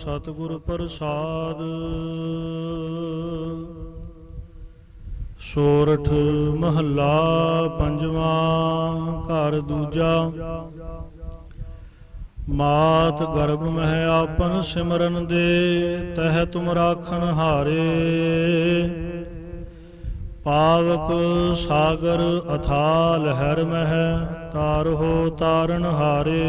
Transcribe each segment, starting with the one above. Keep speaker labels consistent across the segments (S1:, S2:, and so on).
S1: ਸਤਿਗੁਰ ਪ੍ਰਸਾਦ। ਸੋਰਠ ਮਹੱਲਾ ਪੰਜਵਾਂ ਘਰ ਦੂਜਾ। ਮਾਤ ਗਰਭ ਮਹਿ ਆਪਨ ਸਿਮਰਨ ਦੇ, ਤਹਿ ਤੁਮ ਰਾਖਨ ਹਾਰੇ। ਪਾਵਕ ਸਾਗਰ ਅਥਾ ਲਹਿਰ ਮਹਿ ਤਾਰਹੋ ਤਾਰਨ ਹਾਰੇ।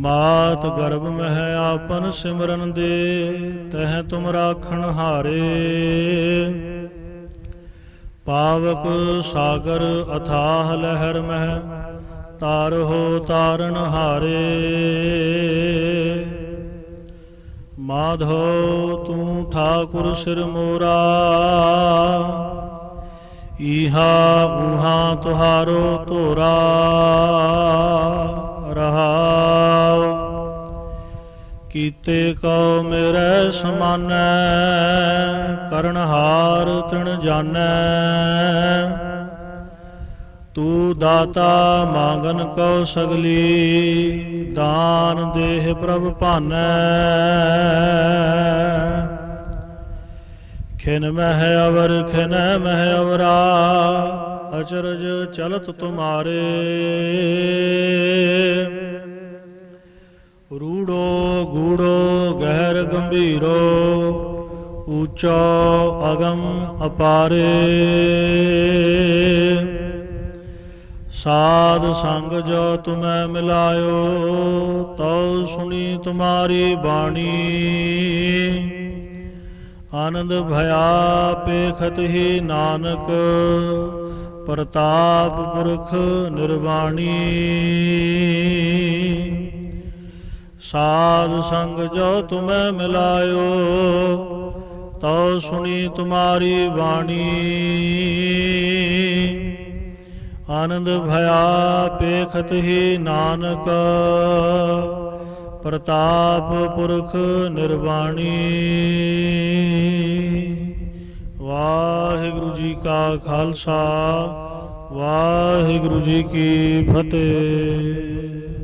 S1: ਮਾਤ ਗਰਭ ਮਹਿ ਆਪਨ ਸਿਮਰਨ ਦੇ, ਤਹਿ ਤੁਮ ਰਾਖਣ ਹਾਰੇ। ਪਾਵਕ ਸਾਗਰ ਅਥਾਹ ਲਹਿਰ ਮਹਿ ਤਾਰਹੋ ਤਾਰਨ ਹਾਰੇ। ਮਾਧੋ ਤੂੰ ਠਾਕੁਰ ਸਿਰ ਮੋਰਾ, ਈਹਾ ਉਹਾ ਤੁਹਾਰੋ ਤੋਰਾ ਰਹਾਉ ਕੀਤੇ ਕਉ ਮੇਰੇ ਸਮਾਨੈ ਕਰਨਹਾਰ ਤ੍ਰਿਣ ਜਾਣੈ। ਤੂੰ ਦਾਤਾ ਮੰਗਨ ਕਉ ਸਗਲੀ, ਦਾਨ ਦੇਹ ਪ੍ਰਭ ਭਾਨੈ। ਖਿਨ ਮਹਿ ਅਵਰ, ਖਿਨ ਮਹਿ ਅਵਰਾ, ਅਚਰਜ ਚਲਤ ਤੁਮਾਰੇ। ਗੰਭੀਰੋ, ਊਚੋ ਅਗਮ ਅਪਾਰੇ। ਸਾਧ ਸੰਗ ਜੋ ਤੁਮੈ ਮਿਲਾਇਓ, ਤਉ ਸੁਣੀ ਤੁਮਾਰੀ ਬਾਣੀ। ਆਨੰਦ ਭਇਆ ਪੇਖਤ ਹੀ ਨਾਨਕ, ਪ੍ਰਤਾਪ ਪੁਰਖ ਨਿਰਵਾਣੀ। ਸਾਧ ਸੰਗ ਜੋ ਤੁਮੈ ਮਿਲਾਇਓ, ਤਉ ਸੁਣੀ ਤੁਮਾਰੀ ਬਾਣੀ। ਆਨੰਦ ਭਇਆ ਪੇਖਤ ਹੀ ਨਾਨਕ, ਪ੍ਰਤਾਪ ਪੁਰਖ ਨਿਰਵਾਣੀ। ਵਾਹਿਗੁਰੂ ਜੀ ਕਾ ਖਾਲਸਾ, ਵਾਹਿਗੁਰੂ ਜੀ ਕੀ ਫਤਿਹ।